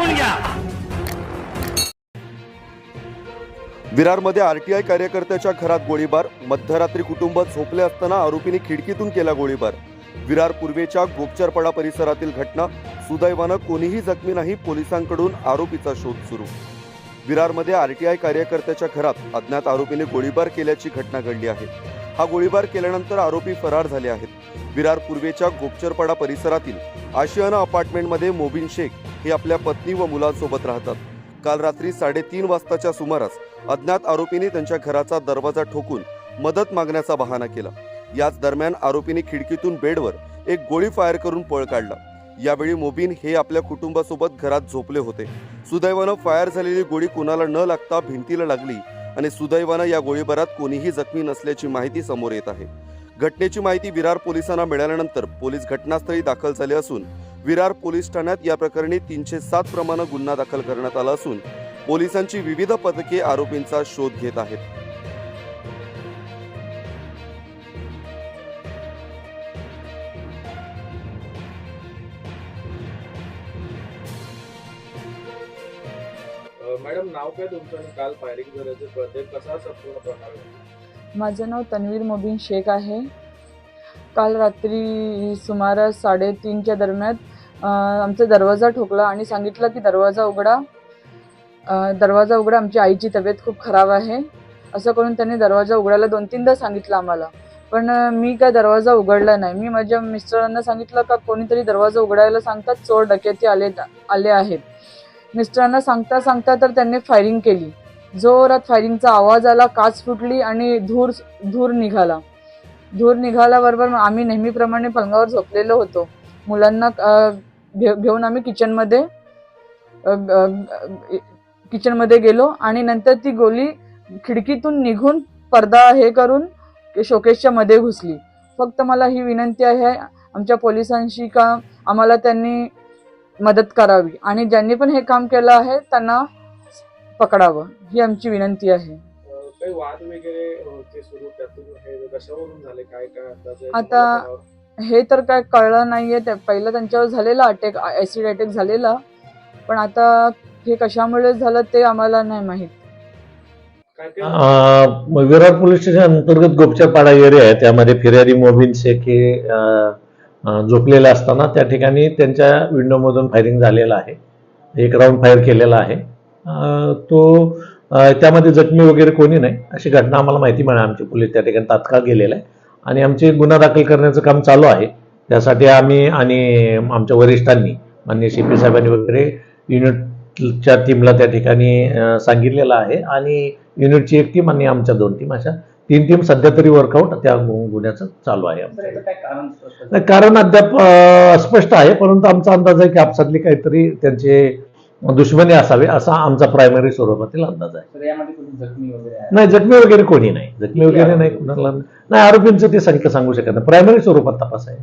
ऐकून घ्या. विरारमध्ये आरटीआय कार्यकर्त्याच्या घरात गोळीबार. मध्यरात्री कुटुंब झोपले असताना आरोपीने खिडकीतून केला गोळीबार. विरार पूर्वेच्या गोपचरपडा परिसरातील घटना सुदैवानं कोणीही जखमी नाही पोलिसांकडून आरोपीचा शोध सुरू. विरारमध्ये आरटीआय कार्यकर्त्याच्या घरात अज्ञात आरोपीने गोळीबार केल्याची घटना घडली आहे. हा गोळीबार केल्यानंतर आरोपी फरार झाले आहेत. विरार पूर्वेच्या गोपचरपाडा परिसरातील आशियाना अपार्टमेंटमध्ये मोबिन शेख हे आपल्या पत्नी व मुलांसोबत राहतात. काल रात्री साडेतीन वाजताच्या सुमारास अज्ञात आरोपीने त्यांच्या घराचा दरवाजा ठोकून मदत मागण्याचा बहाणा केला. याच दरम्यान आरोपीने खिडकीतून बेडवर एक गोळी फायर करून पळ काढला. यावेळी मोबिन हे आपल्या कुटुंबासोबत घरात झोपले होते. सुदैवानं फायर झालेली गोळी कुणाला न लागता भिंतीला लागली आणि सुदैवानं या गोळीबारात कोणीही जखमी नसल्याची माहिती समोर येत आहे. घटनेची माहिती विरार पोलिसांना मिळाल्यानंतर पोलीस घटनास्थळी दाखल झाले असून विरार पोलीस ठाण्यात या प्रकरणी तीनशे सात प्रमाणे गुन्हा दाखल करण्यात आला असून पोलिसांची विविध पथके आरोपींचा शोध घेत आहेत. मॅडम नाव काय तुमचं आणि काल फायरिंग झाल्याचे प्रत्येक कसा संपूर्ण प्रकार माझं नाव तन्वीर मोबिन शेख आहे. काल रात्री सुमारास साडेतीनच्या दरम्यान आमचा दरवाजा ठोकला आणि सांगितलं की दरवाजा उघडा. दरवाजा उघडा आमची आईची तब्येत खूप खराब आहे. असं करून त्यांनी दरवाजा उघडायला दोन तीनदा सांगितलं आम्हाला. पण मी काय दरवाजा उघडला नाही. मी माझ्या मिस्टरांना सांगितलं का कोणीतरी दरवाजा उघडायला सांगतात चोर डकेती आले आले आहेत. मिस्टरांना सांगता सांगता तर त्यांनी फायरिंग केली. जोरात फायरिंगचा आवाज आला काच फुटली आणि धूर धूर निघाला. धूर निघाल्याबरोबर आम्ही नेहमीप्रमाणे पलंगावर झोपलेलो होतो. मुलांना घेऊन आम्ही किचनमध्ये किचनमध्ये गेलो आणि नंतर ती गोली खिडकीतून निघून पडदा हे करून शोकेशच्या मध्ये घुसली. फक्त मला ही विनंती आहे आमच्या पोलिसांशी का आम्हाला त्यांनी मदत करावी. आणि ज्यांनी पण हे काम केलं आहे त्यांना पकडावं. ही आमची विनंती आहे. अ, काही वाद वगैरे होते सुरू त्यातून हे कशावरून झाले? काय काय अंदाज आहे? आता-? हे तर काय कळलं नाहीये. ते पहिलं त्यांच्यावर झालेला अटॅक ऍसिड अटॅक झालेला. पण आता हे कशामुळे झालं ते आम्हाला नाही माहीत. विरार पोलीस स्टेशन अंतर्गत गोपचापाडा एरिया आहे. त्यामध्ये फिर्यादी मोबिन शेख झोपलेल्या असताना त्या ठिकाणी त्यांच्या विंडोमधून फायरिंग झालेलं आहे. एक राऊंड फायर केलेला आहे. तो त्यामध्ये जखमी वगैरे कोणी नाही. अशी घटना आम्हाला माहिती मिळाली. आमची पोलीस त्या ठिकाणी तात्काळ गेलेला आहे आणि आमचे गुन्हा दाखल करण्याचं काम चालू आहे. त्यासाठी आम्ही आणि आमच्या वरिष्ठांनी मान्य सी पी साहेबांनी वगैरे युनिटच्या टीमला त्या ठिकाणी सांगितलेलं आहे. आणि युनिटची एक टीम आणि आमच्या दोन टीम अशा तीन टीम सध्या तरी वर्कआउट त्या गुन्ह्याचं चालू आहे आमचं. नाही, कारण अद्याप अं, अस्पष्ट आहे परंतु आमचा अंदाज आहे की आपसातली काहीतरी त्यांचे दुश्मनी असावे असा आमचा प्रायमरी स्वरूपातील अंदाज आहे. नाही जखमी वगैरे कोणी नाही. जखमी वगैरे नाही कुणाला नाही. आरोपींचं ते संख्या सांगू शकत नाही. प्रायमरी स्वरूपात तपास आहे.